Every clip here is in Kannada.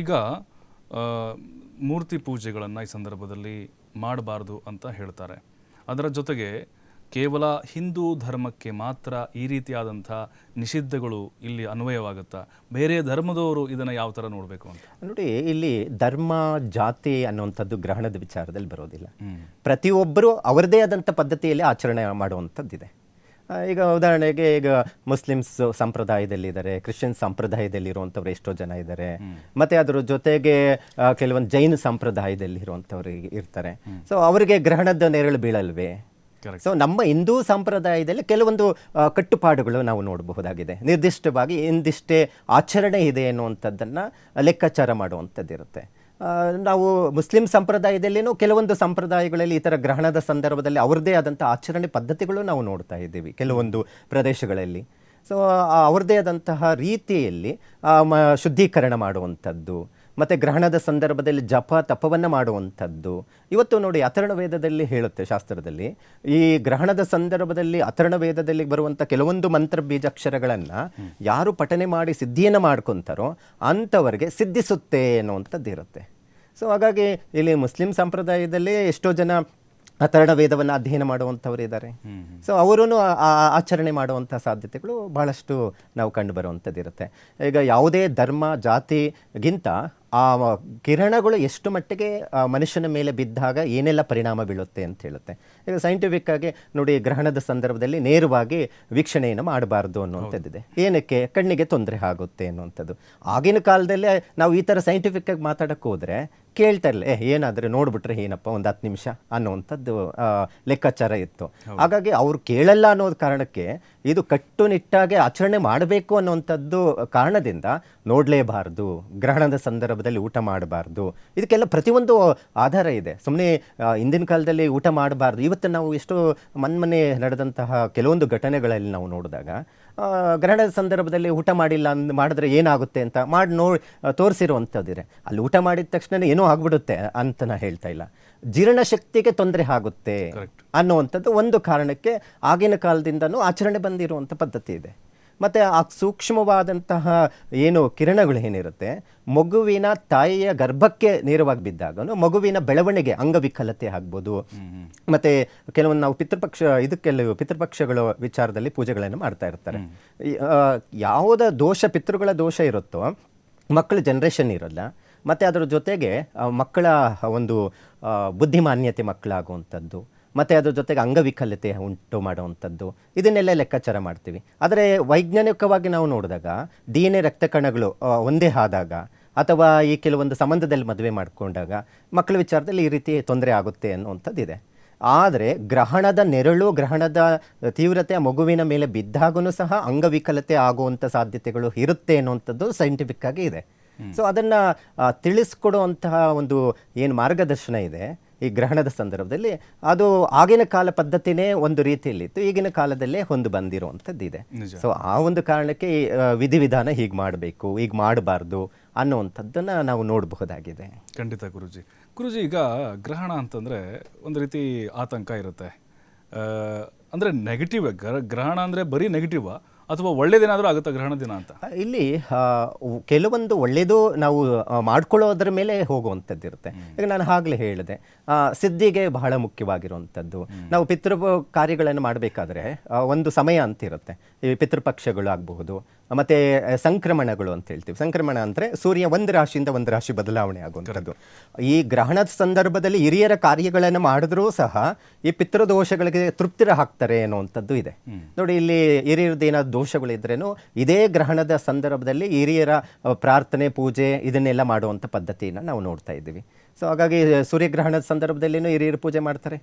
ಈಗ ಮೂರ್ತಿ ಪೂಜೆಗಳನ್ನು ಈ ಸಂದರ್ಭದಲ್ಲಿ ಮಾಡಬಾರ್ದು ಅಂತ ಹೇಳ್ತಾರೆ. ಅದರ ಜೊತೆಗೆ ಕೇವಲ ಹಿಂದೂ ಧರ್ಮಕ್ಕೆ ಮಾತ್ರ ಈ ರೀತಿಯಾದಂಥ ನಿಷಿದ್ಧಗಳು ಇಲ್ಲಿ ಅನ್ವಯವಾಗುತ್ತಾ? ಬೇರೆ ಧರ್ಮದವರು ಇದನ್ನು ಯಾವ ಥರ ನೋಡಬೇಕು ಅಂತ? ನೋಡಿ ಇಲ್ಲಿ ಧರ್ಮ ಜಾತಿ ಅನ್ನುವಂಥದ್ದು ಗ್ರಹಣದ ವಿಚಾರದಲ್ಲಿ ಬರೋದಿಲ್ಲ. ಪ್ರತಿಯೊಬ್ಬರೂ ಅವರದೇ ಆದಂಥ ಪದ್ಧತಿಯಲ್ಲಿ ಆಚರಣೆ ಮಾಡುವಂಥದ್ದಿದೆ. ಈಗ ಉದಾಹರಣೆಗೆ ಈಗ ಮುಸ್ಲಿಮ್ಸ್ ಸಂಪ್ರದಾಯದಲ್ಲಿದ್ದಾರೆ ಕ್ರಿಶ್ಚಿಯನ್ ಸಂಪ್ರದಾಯದಲ್ಲಿ ಇರುವಂಥವ್ರು ಎಷ್ಟೋ ಜನ ಇದ್ದಾರೆ. ಮತ್ತೆ ಅದರ ಜೊತೆಗೆ ಕೆಲವೊಂದು ಜೈನ ಸಂಪ್ರದಾಯದಲ್ಲಿ ಇರುವಂಥವ್ರು ಇರ್ತಾರೆ. ಸೊ ಅವರಿಗೆ ಗ್ರಹಣದ ನೆರಳು ಬೀಳಲ್ವೇ. ಸೊ ನಮ್ಮ ಹಿಂದೂ ಸಂಪ್ರದಾಯದಲ್ಲಿ ಕೆಲವೊಂದು ಕಟ್ಟುಪಾಡುಗಳು ನಾವು ನೋಡಬಹುದಾಗಿದೆ. ನಿರ್ದಿಷ್ಟವಾಗಿ ಇಂದಿಷ್ಟೇ ಆಚರಣೆ ಇದೆ ಅನ್ನುವಂಥದ್ದನ್ನು ಲೆಕ್ಕಾಚಾರ ಮಾಡುವಂಥದ್ದಿರುತ್ತೆ. ನಾವು ಮುಸ್ಲಿಂ ಸಂಪ್ರದಾಯದಲ್ಲಿನೂ ಕೆಲವೊಂದು ಸಂಪ್ರದಾಯಗಳಲ್ಲಿ ಈ ಥರ ಗ್ರಹಣದ ಸಂದರ್ಭದಲ್ಲಿ ಅವ್ರದ್ದೇ ಆದಂಥ ಆಚರಣೆ ಪದ್ಧತಿಗಳು ನಾವು ನೋಡ್ತಾ ಇದ್ದೀವಿ ಕೆಲವೊಂದು ಪ್ರದೇಶಗಳಲ್ಲಿ. ಸೊ ಅವ್ರದ್ದೇ ಆದಂತಹ ರೀತಿಯಲ್ಲಿ ಶುದ್ಧೀಕರಣ ಮಾಡುವಂಥದ್ದು ಮತ್ತು ಗ್ರಹಣದ ಸಂದರ್ಭದಲ್ಲಿ ಜಪ, ತಪವನ್ನು ಮಾಡುವಂಥದ್ದು. ಇವತ್ತು ನೋಡಿ ಅಥರ್ಣ ವೇದದಲ್ಲಿ ಹೇಳುತ್ತೆ ಶಾಸ್ತ್ರದಲ್ಲಿ. ಈ ಗ್ರಹಣದ ಸಂದರ್ಭದಲ್ಲಿ ಅಥರ್ಣ ವೇದದಲ್ಲಿ ಬರುವಂಥ ಕೆಲವೊಂದು ಮಂತ್ರ ಬೀಜಾಕ್ಷರಗಳನ್ನು ಯಾರು ಪಠನೆ ಮಾಡಿ ಸಿದ್ಧಿಯನ್ನು ಮಾಡ್ಕೊತಾರೋ ಅಂಥವರಿಗೆ ಸಿದ್ಧಿಸುತ್ತೆ ಅನ್ನುವಂಥದ್ದು ಇರುತ್ತೆ. ಸೊ ಹಾಗಾಗಿ ಇಲ್ಲಿ ಮುಸ್ಲಿಂ ಸಂಪ್ರದಾಯದಲ್ಲಿ ಎಷ್ಟೋ ಜನ ಅಥರ್ಣ ವೇದವನ್ನು ಅಧ್ಯಯನ ಮಾಡುವಂಥವ್ರು ಇದ್ದಾರೆ. ಸೊ ಅವರೂ ಆಚರಣೆ ಮಾಡುವಂಥ ಸಾಧ್ಯತೆಗಳು ಬಹಳಷ್ಟು ನಾವು ಕಂಡು ಇರುತ್ತೆ ಈಗ ಯಾವುದೇ ಧರ್ಮ, ಜಾತಿಗಿಂತ ಆ ಕಿರಣಗಳು ಎಷ್ಟು ಮಟ್ಟಿಗೆ ಮನುಷ್ಯನ ಮೇಲೆ ಬಿದ್ದಾಗ ಏನೆಲ್ಲ ಪರಿಣಾಮ ಬೀಳುತ್ತೆ ಅಂತ ಹೇಳುತ್ತೆ. ಈಗ ಸೈಂಟಿಫಿಕ್ ಆಗಿ ನೋಡಿ ಗ್ರಹಣದ ಸಂದರ್ಭದಲ್ಲಿ ನೇರವಾಗಿ ವೀಕ್ಷಣೆಯನ್ನು ಮಾಡಬಾರ್ದು ಅನ್ನುವಂಥದ್ದಿದೆ. ಏನಕ್ಕೆ? ಕಣ್ಣಿಗೆ ತೊಂದರೆ ಆಗುತ್ತೆ ಅನ್ನುವಂಥದ್ದು. ಆಗಿನ ಕಾಲದಲ್ಲೇ ನಾವು ಈ ಥರ ಸೈಂಟಿಫಿಕ್ ಆಗಿ ಮಾತಾಡೋಕ್ಕೆ ಹೋದರೆ ಕೇಳ್ತಾ ಏ ಏನಾದರೆ ನೋಡ್ಬಿಟ್ರೆ ಏನಪ್ಪ ಒಂದು ಹತ್ತು ನಿಮಿಷ? ಅನ್ನುವಂಥದ್ದು ಲೆಕ್ಕಾಚಾರ ಇತ್ತು. ಹಾಗಾಗಿ ಅವ್ರು ಕೇಳಲ್ಲ ಅನ್ನೋದು ಕಾರಣಕ್ಕೆ ಇದು ಕಟ್ಟುನಿಟ್ಟಾಗಿ ಆಚರಣೆ ಮಾಡಬೇಕು ಅನ್ನುವಂಥದ್ದು ಕಾರಣದಿಂದ ನೋಡಲೇಬಾರ್ದು, ಗ್ರಹಣದ ಸಂದರ್ಭದಲ್ಲಿ ಊಟ ಮಾಡಬಾರ್ದು, ಇದಕ್ಕೆಲ್ಲ ಪ್ರತಿಯೊಂದು ಆಧಾರ ಇದೆ. ಸುಮ್ಮನೆ ಹಿಂದಿನ ಕಾಲದಲ್ಲಿ ಊಟ ಮಾಡಬಾರ್ದು. ಇವತ್ತು ನಾವು ಎಷ್ಟೋ ಮನ್ಮನೆ ನಡೆದಂತಹ ಕೆಲವೊಂದು ಘಟನೆಗಳಲ್ಲಿ ನಾವು ನೋಡಿದಾಗ ಗ್ರಹಣದ ಸಂದರ್ಭದಲ್ಲಿ ಊಟ ಮಾಡಿಲ್ಲ ಅಂದ್ ಮಾಡಿದ್ರೆ ಏನಾಗುತ್ತೆ ಅಂತ ಮಾಡಿ ನೋ ತೋರಿಸಿರುವಂಥದ್ದಿದೆ. ಅಲ್ಲಿ ಊಟ ಮಾಡಿದ ತಕ್ಷಣ ಏನೋ ಆಗ್ಬಿಡುತ್ತೆ ಅಂತ ನಾ ಹೇಳ್ತಾ ಇಲ್ಲ. ಜೀರ್ಣಶಕ್ತಿಗೆ ತೊಂದರೆ ಆಗುತ್ತೆ. ಅನ್ನುವಂಥದ್ದು ಒಂದು ಕಾರಣಕ್ಕೆ ಆಗಿನ ಕಾಲದಿಂದನೂ ಆಚರಣೆ ಬಂದಿರುವಂಥ ಪದ್ಧತಿ ಇದೆ. ಮತ್ತು ಆ ಸೂಕ್ಷ್ಮವಾದಂತಹ ಏನು ಕಿರಣಗಳು ಏನಿರುತ್ತೆ ಮಗುವಿನ ತಾಯಿಯ ಗರ್ಭಕ್ಕೆ ನೇರವಾಗಿ ಬಿದ್ದಾಗ ಮಗುವಿನ ಬೆಳವಣಿಗೆ ಅಂಗವಿಕಲತೆ ಆಗ್ಬೋದು. ಮತ್ತು ಕೆಲವೊಂದು ನಾವು ಪಿತೃಪಕ್ಷ ಇದಕ್ಕೆಲ್ಲ ಪಿತೃಪಕ್ಷಗಳ ವಿಚಾರದಲ್ಲಿ ಪೂಜೆಗಳನ್ನು ಮಾಡ್ತಾ ಇರ್ತಾರೆ. ಯಾವುದ ದೋಷ ಪಿತೃಗಳ ದೋಷ ಇರುತ್ತೋ ಮಕ್ಕಳ ಜನ್ರೇಷನ್ ಇರೋಲ್ಲ ಮತ್ತು ಅದರ ಜೊತೆಗೆ ಮಕ್ಕಳ ಒಂದು ಬುದ್ಧಿಮಾನ್ಯತೆ ಮಕ್ಕಳಾಗುವಂಥದ್ದು. ಮತ್ತು ಅದ್ರ ಜೊತೆಗೆ ಅಂಗವಿಕಲತೆ ಉಂಟು ಮಾಡುವಂಥದ್ದು. ಇದನ್ನೆಲ್ಲ ಲೆಕ್ಕಾಚಾರ ಮಾಡ್ತೀವಿ. ಆದರೆ ವೈಜ್ಞಾನಿಕವಾಗಿ ನಾವು ನೋಡಿದಾಗ ಡಿ ಎನ್ ಎ ರಕ್ತ ಕಣಗಳು ಒಂದೇ ಆದಾಗ ಅಥವಾ ಈ ಕೆಲವೊಂದು ಸಂಬಂಧದಲ್ಲಿ ಮದುವೆ ಮಾಡಿಕೊಂಡಾಗ ಮಕ್ಕಳ ವಿಚಾರದಲ್ಲಿ ಈ ರೀತಿ ತೊಂದರೆ ಆಗುತ್ತೆ ಅನ್ನುವಂಥದ್ದಿದೆ. ಆದರೆ ಗ್ರಹಣದ ನೆರಳು ಗ್ರಹಣದ ತೀವ್ರತೆ ಮಗುವಿನ ಮೇಲೆ ಬಿದ್ದಾಗೂ ಸಹ ಅಂಗವಿಕಲತೆ ಆಗುವಂಥ ಸಾಧ್ಯತೆಗಳು ಇರುತ್ತೆ ಅನ್ನುವಂಥದ್ದು ಸೈಂಟಿಫಿಕ್ ಆಗಿ ಇದೆ ಸೊ ಅದನ್ನು ತಿಳಿಸ್ಕೊಡುವಂತಹ ಒಂದು ಏನು ಮಾರ್ಗದರ್ಶನ ಇದೆ. ಈ ಗ್ರಹಣದ ಸಂದರ್ಭದಲ್ಲಿ ಅದು ಆಗಿನ ಕಾಲ ಪದ್ಧತಿನೇ ಒಂದು ರೀತಿಯಲ್ಲಿತ್ತು ಈಗಿನ ಕಾಲದಲ್ಲೇ ಹೊಂದು ಬಂದಿರುವಂಥದ್ದು ಇದೆ ನಿಜ. ಸೊ ಆ ಒಂದು ಕಾರಣಕ್ಕೆ ಈ, ವಿಧಿವಿಧಾನ ಹೀಗೆ ಮಾಡಬೇಕು ಈಗ ಮಾಡಬಾರ್ದು ಅನ್ನುವಂಥದ್ದನ್ನು ನಾವು ನೋಡಬಹುದಾಗಿದೆ. ಖಂಡಿತ ಗುರುಜಿ. ಗುರುಜಿ ಈಗ ಗ್ರಹಣ ಅಂತಂದರೆ ಒಂದು ರೀತಿ ಆತಂಕ ಇರುತ್ತೆ. ಅಂದರೆ ಅಂದ್ರೆ ನೆಗೆಟಿವ್ ಗ್ರಹಣ ಅಂದರೆ ಬರೀ ನೆಗೆಟಿವ್ ಅಥವಾ ಒಳ್ಳೇದೇನಾದರೂ ಆಗುತ್ತಾ ಗ್ರಹಣ ದಿನ ಅಂತ? ಇಲ್ಲಿ ಕೆಲವೊಂದು ಒಳ್ಳೆಯದು ನಾವು ಮಾಡ್ಕೊಳ್ಳೋದ್ರ ಮೇಲೆ ಹೋಗುವಂಥದ್ದು ಇರುತ್ತೆ ಈಗ ನಾನು ಆಗಲೇ ಹೇಳಿದೆ. ಸಿದ್ಧಿಗೆ ಬಹಳ ಮುಖ್ಯವಾಗಿರುವಂಥದ್ದು. ನಾವು ಪಿತೃ ಕಾರ್ಯಗಳನ್ನು ಮಾಡಬೇಕಾದ್ರೆ ಒಂದು ಸಮಯ ಅಂತ ಇರುತ್ತೆ ಈ ಪಿತೃಪಕ್ಷಗಳು ಆಗಬಹುದು ಮತ್ತೆ ಸಂಕ್ರಮಣಗಳು ಅಂತ ಹೇಳ್ತೀವಿ. ಸಂಕ್ರಮಣ ಅಂದರೆ ಸೂರ್ಯ ಒಂದು ರಾಶಿಯಿಂದ ಒಂದು ರಾಶಿ ಬದಲಾವಣೆ ಆಗುವಂಥದ್ದು. ಈ ಗ್ರಹಣದ ಸಂದರ್ಭದಲ್ಲಿ ಹಿರಿಯರ ಕಾರ್ಯಗಳನ್ನು ಮಾಡಿದ್ರೂ ಸಹ ಈ ಪಿತೃದೋಷಗಳಿಗೆ ತೃಪ್ತಿರ ಹಾಕ್ತಾರೆ ಅನ್ನುವಂಥದ್ದು ಇದೆ. ನೋಡಿ ಇಲ್ಲಿ ಹಿರಿಯರದ್ದು ಏನಾದ್ರು ದೋಷಗಳಿದ್ರೇನು ಇದೇ ಗ್ರಹಣದ ಸಂದರ್ಭದಲ್ಲಿ ಹಿರಿಯರ ಪ್ರಾರ್ಥನೆ ಪೂಜೆ ಇದನ್ನೆಲ್ಲ ಮಾಡುವಂಥ ಪದ್ಧತಿಯನ್ನು ನಾವು ನೋಡ್ತಾ ಇದ್ದೀವಿ. ಸೊ ಹಾಗಾಗಿ ಸೂರ್ಯಗ್ರಹಣದ ಸಂದರ್ಭದಲ್ಲಿನೂ ಹಿರಿಯರು ಪೂಜೆ ಮಾಡ್ತಾರೆ.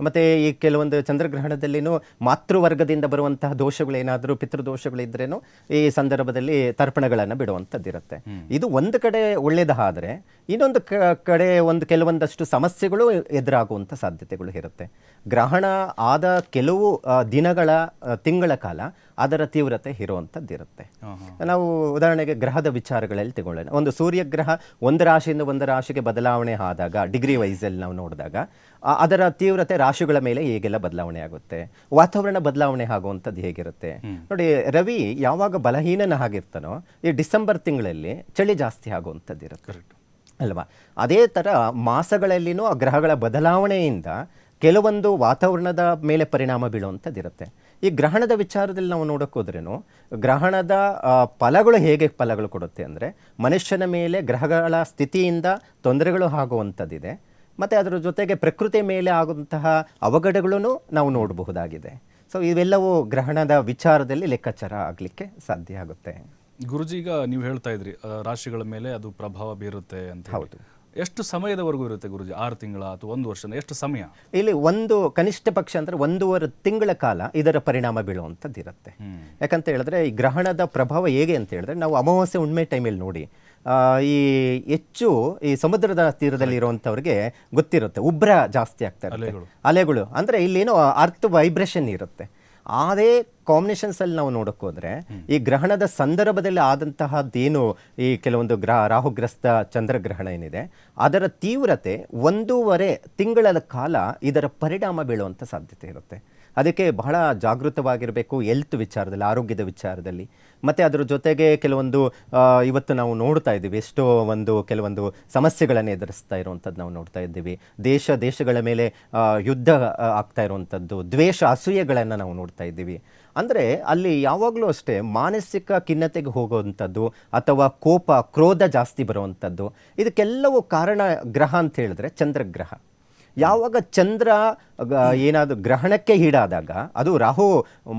ಮತ್ತೆ ಈ ಕೆಲವೊಂದು ಚಂದ್ರಗ್ರಹಣದಲ್ಲಿನೂ ಮಾತೃವರ್ಗದಿಂದ ಬರುವಂತಹ ದೋಷಗಳು ಏನಾದರೂ ಪಿತೃದೋಷಗಳಿದ್ರೇನು ಈ ಸಂದರ್ಭದಲ್ಲಿ ತರ್ಪಣಗಳನ್ನು ಬಿಡುವಂಥದ್ದಿರುತ್ತೆ. ಇದು ಒಂದು ಕಡೆ ಒಳ್ಳೆಯದಾದರೆ ಇನ್ನೊಂದು ಕ- ಕಡೆ ಒಂದು ಕೆಲವೊಂದಷ್ಟು ಸಮಸ್ಯೆಗಳು ಎದುರಾಗುವಂಥ ಸಾಧ್ಯತೆಗಳು ಇರುತ್ತೆ. ಗ್ರಹಣ ಆದ ಕೆಲವು ದಿನಗಳ ತಿಂಗಳ ಕಾಲ ಅದರ ತೀವ್ರತೆ ಇರುವಂಥದ್ದು ಇರುತ್ತೆ ಹಾಂ ಹಾಂ ನಾವು ಉದಾಹರಣೆಗೆ ಗ್ರಹದ ವಿಚಾರಗಳಲ್ಲಿ ತಗೊಳ್ಳೋಣ. ಒಂದು ಸೂರ್ಯಗ್ರಹ ಒಂದು ರಾಶಿಯಿಂದ ಒಂದು ರಾಶಿಗೆ ಬದಲಾವಣೆ ಆದಾಗ ಡಿಗ್ರಿ ವೈಸಲ್ಲಿ ನಾವು ನೋಡಿದಾಗ ಅದರ ತೀವ್ರತೆ ರಾಶಿಗಳ ಮೇಲೆ ಹೇಗೆಲ್ಲ ಬದಲಾವಣೆ ಆಗುತ್ತೆ? ವಾತಾವರಣ ಬದಲಾವಣೆ ಆಗುವಂಥದ್ದು ಹೇಗಿರುತ್ತೆ? ನೋಡಿ ರವಿ ಯಾವಾಗ ಬಲಹೀನನ ಆಗಿರ್ತಾನೋ ಈ ಡಿಸೆಂಬರ್ ತಿಂಗಳಲ್ಲಿ ಚಳಿ ಜಾಸ್ತಿ ಆಗುವಂಥದ್ದು ಇರುತ್ತೆ. ಅಲ್ವಾ? ಅದೇ ಥರ ಮಾಸಗಳಲ್ಲಿನೂ ಆ ಗ್ರಹಗಳ ಬದಲಾವಣೆಯಿಂದ ಕೆಲವೊಂದು ವಾತಾವರಣದ ಮೇಲೆ ಪರಿಣಾಮ ಬೀಳುವಂಥದ್ದಿರುತ್ತೆ ಈ ಗ್ರಹಣದ ವಿಚಾರದಲ್ಲಿ ನಾವು ನೋಡೋಕ್ಕೋದ್ರೇನು ಗ್ರಹಣದ ಫಲಗಳು ಹೇಗೆ ಫಲಗಳು ಕೊಡುತ್ತೆ ಅಂದರೆ ಮನುಷ್ಯನ ಮೇಲೆ ಗ್ರಹಗಳ ಸ್ಥಿತಿಯಿಂದ ತೊಂದರೆಗಳು ಆಗುವಂಥದ್ದಿದೆ ಮತ್ತು ಅದರ ಜೊತೆಗೆ ಪ್ರಕೃತಿ ಮೇಲೆ ಆಗುವಂತಹ ಅವಘಡಗಳನ್ನು ನಾವು ನೋಡಬಹುದಾಗಿದೆ ಸೊ ಇವೆಲ್ಲವೂ ಗ್ರಹಣದ ವಿಚಾರದಲ್ಲಿ ಲೆಕ್ಕಾಚಾರ ಆಗಲಿಕ್ಕೆ ಸಾಧ್ಯ ಆಗುತ್ತೆ ಗುರುಜಿ ಈಗ ನೀವು ಹೇಳ್ತಾ ಇದ್ರಿ ರಾಶಿಗಳ ಮೇಲೆ ಅದು ಪ್ರಭಾವ ಬೀರುತ್ತೆ ಅಂತ. ಹೌದು. ಎಷ್ಟು ಸಮಯದವರೆಗೂ ಇರುತ್ತೆ ಗುರುಜಿ? ಆರು ತಿಂಗಳ ಅಥವಾ ಒಂದು ವರ್ಷ ಎಷ್ಟು ಸಮಯ? ಇಲ್ಲಿ ಒಂದು ಕನಿಷ್ಠ ಪಕ್ಷ ಅಂದರೆ ಒಂದೂವರೆ ತಿಂಗಳ ಕಾಲ ಇದರ ಪರಿಣಾಮ ಬೀಳುವಂಥದ್ದು ಇರುತ್ತೆ. ಯಾಕಂತ ಹೇಳಿದ್ರೆ ಈ ಗ್ರಹಣದ ಪ್ರಭಾವ ಹೇಗೆ ಅಂತ ಹೇಳಿದ್ರೆ ನಾವು ಅಮಾವಾಸ್ಯೆ ಉಣ್ಮೆ ಟೈಮಲ್ಲಿ ನೋಡಿ ಆ, ಈ ಹೆಚ್ಚು ಈ ಸಮುದ್ರದ ತೀರದಲ್ಲಿ ಇರುವಂಥವ್ರಿಗೆ ಗೊತ್ತಿರುತ್ತೆ ಉಬ್ರ ಜಾಸ್ತಿ ಆಗ್ತಾ ಇರುತ್ತೆ. ಅಲೆಗಳು. ಅಲೆಗಳು. ಅಂದರೆ ಇಲ್ಲೇನೋ ಅರ್ಥ ವೈಬ್ರೇಷನ್ ಇರುತ್ತೆ. ಅದೇ ಕಾಂಬಿನೇಷನ್ಸ್ ಅಲ್ಲಿ ನಾವು ನೋಡಕ್ ಹೋದ್ರೆ, ಈ ಗ್ರಹಣದ ಸಂದರ್ಭದಲ್ಲಿ ಆದಂತಹದ್ದೇನು ಈ ಕೆಲವೊಂದು ಗ್ರಹ, ರಾಹುಗ್ರಸ್ತ ಚಂದ್ರಗ್ರಹಣ ಏನಿದೆ, ಅದರ ತೀವ್ರತೆ ಒಂದೂವರೆ ತಿಂಗಳ ಕಾಲ ಇದರ ಪರಿಣಾಮ ಬೀಳುವಂಥ ಸಾಧ್ಯತೆ ಇರುತ್ತೆ. ಅದಕ್ಕೆ ಬಹಳ ಜಾಗೃತವಾಗಿರಬೇಕು ಹೆಲ್ತ್ ವಿಚಾರದಲ್ಲಿ, ಆರೋಗ್ಯದ ವಿಚಾರದಲ್ಲಿ. ಮತ್ತು ಅದರ ಜೊತೆಗೆ ಕೆಲವೊಂದು ಇವತ್ತು ನಾವು ನೋಡ್ತಾ ಇದ್ದೀವಿ, ಎಷ್ಟೋ ಒಂದು ಕೆಲವೊಂದು ಸಮಸ್ಯೆಗಳನ್ನು ಎದುರಿಸ್ತಾ ಇರುವಂಥದ್ದು ನಾವು ನೋಡ್ತಾ ಇದ್ದೀವಿ. ದೇಶ, ದೇಶಗಳ ಮೇಲೆ ಯುದ್ಧ ಆಗ್ತಾ ಇರುವಂಥದ್ದು, ದ್ವೇಷ, ಅಸೂಯೆಗಳನ್ನು ನಾವು ನೋಡ್ತಾ ಇದ್ದೀವಿ. ಅಂದರೆ ಅಲ್ಲಿ ಯಾವಾಗಲೂ ಅಷ್ಟೇ ಮಾನಸಿಕ ಖಿನ್ನತೆಗೆ ಹೋಗುವಂಥದ್ದು ಅಥವಾ ಕೋಪ, ಕ್ರೋಧ ಜಾಸ್ತಿ ಬರುವಂಥದ್ದು, ಇದಕ್ಕೆಲ್ಲವೂ ಕಾರಣ ಗ್ರಹ ಅಂತ ಹೇಳಿದ್ರೆ ಚಂದ್ರಗ್ರಹ. ಯಾವಾಗ ಚಂದ್ರ ಏನಾದರೂ ಗ್ರಹಣಕ್ಕೆ ಈಡಾದಾಗ ಅದು ರಾಹು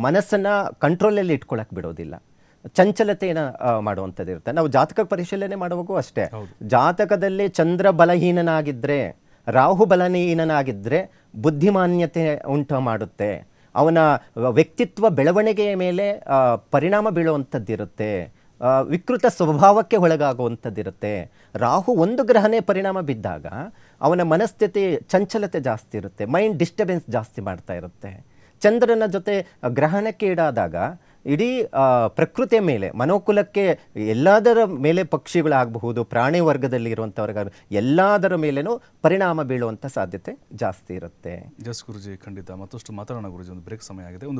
ಮನಸ್ಸನ್ನು ಕಂಟ್ರೋಲಲ್ಲಿ ಇಟ್ಕೊಳಕ್ಕೆ ಬಿಡೋದಿಲ್ಲ. ಚಂಚಲತೆಯನ್ನು ಮಾಡುವಂಥದ್ದು ಇರುತ್ತೆ. ನಾವು ಜಾತಕ ಪರಿಶೀಲನೆ ಮಾಡುವಾಗೂ ಅಷ್ಟೇ. ಜಾತಕದಲ್ಲಿ ಚಂದ್ರ ಬಲಹೀನನಾಗಿದ್ದರೆ ರಾಹು ಬಲಹೀನನಾಗಿದ್ದರೆ ಬುದ್ಧಿಮಾನ್ಯತೆ ಉಂಟು ಮಾಡುತ್ತೆ. ಅವನ ವ್ಯಕ್ತಿತ್ವ ಬೆಳವಣಿಗೆಯ ಮೇಲೆ ಪರಿಣಾಮ ಬೀಳುವಂಥದ್ದಿರುತ್ತೆ. ವಿಕೃತ ಸ್ವಭಾವಕ್ಕೆ ಒಳಗಾಗುವಂಥದ್ದಿರುತ್ತೆ. ರಾಹು ಒಂದು ಗ್ರಹನೇ ಪರಿಣಾಮ ಬಿದ್ದಾಗ ಅವನ ಮನಸ್ಥಿತಿ ಚಂಚಲತೆ ಜಾಸ್ತಿ ಇರುತ್ತೆ ಮೈಂಡ್ ಡಿಸ್ಟರ್ಬೆನ್ಸ್ ಜಾಸ್ತಿ ಮಾಡ್ತಾ ಇರುತ್ತೆ. ಚಂದ್ರನ ಜೊತೆ ಗ್ರಹಣಕ್ಕೆ ಈಡಾದಾಗ ಇಡೀ ಪ್ರಕೃತಿಯ ಮೇಲೆ, ಮನೋಕುಲಕ್ಕೆ ಎಲ್ಲದರ ಮೇಲೆ ಪಕ್ಷಿಗಳಾಗಬಹುದು, ಪ್ರಾಣಿ ವರ್ಗದಲ್ಲಿ ಇರುವಂಥವ್ರಿಗೆ ಎಲ್ಲದರ ಮೇಲೇನೂ ಪರಿಣಾಮ ಬೀಳುವಂಥ ಸಾಧ್ಯತೆ ಜಾಸ್ತಿ ಇರುತ್ತೆ. ಜಸ್ ಗುರುಜಿ ಖಂಡಿತ. ಮತ್ತಷ್ಟು ಮಾತಾಡೋಣ ಗುರುಜಿ ಒಂದು ಬ್ರೇಕ್ ಸಮಯ ಆಗಿದೆ. ಒಂದು